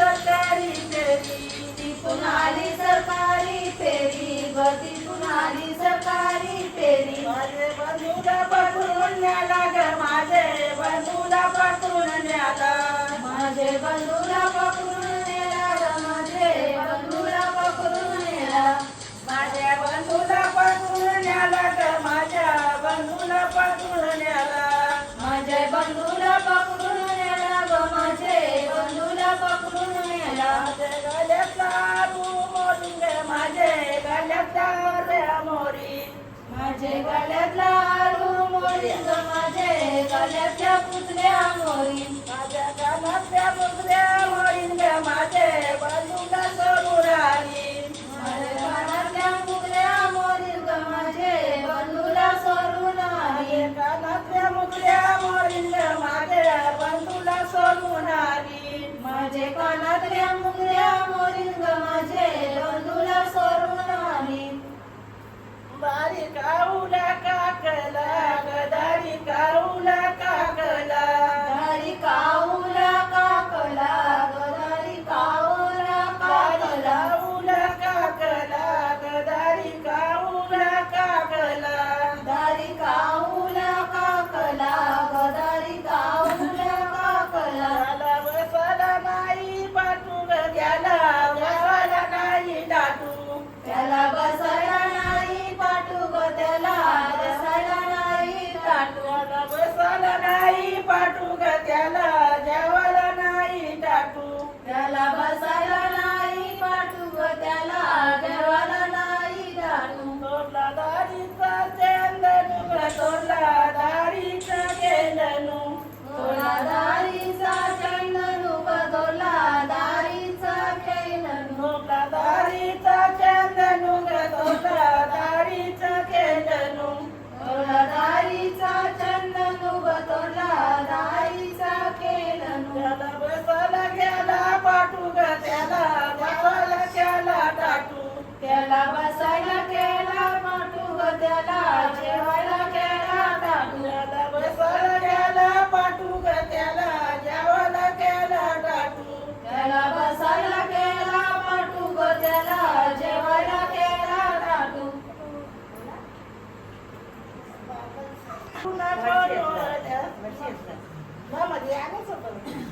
सरकारी फेरी तिकून आली सरकारी फेरी भरती कुणाली सरकारी फेरी. माझे बंधूला पकडून न्याला ग माझे बंधूला पकडून न्याला माझे बंधूला पकडून नेला ग माझे बंधूला पकडून नेला माझ्या बंधूला पकडून न्याला ग माझ्या बंधूला पकडून न्याला माझ्या बंधूला माझे गळ्यातला तू मोडून गे माझे रे मोरी माझे गळ्यातला आलू मोरी ग माझे गळ्यातल्या पुतळ्या मोरी माझ्या कानातल्या मुगल्या मोडीन गे माझे बंधूला सोडून आली माझे कानातल्या पुतळ्या मोरी ग माझे बंधूला सोडून आली माझे कानातल्या मुगल्या आली माझे कानातल्या मुगल्या मोरी त्याला बसायला केला पाठूग त्याला जेवायला केला टाकू. बसायला केला पाठूग त्याला जेवायला केला टाकू. त्याला बसायला केला पाठूग त्याला जेवायला केला टाकू. मामा द्या ना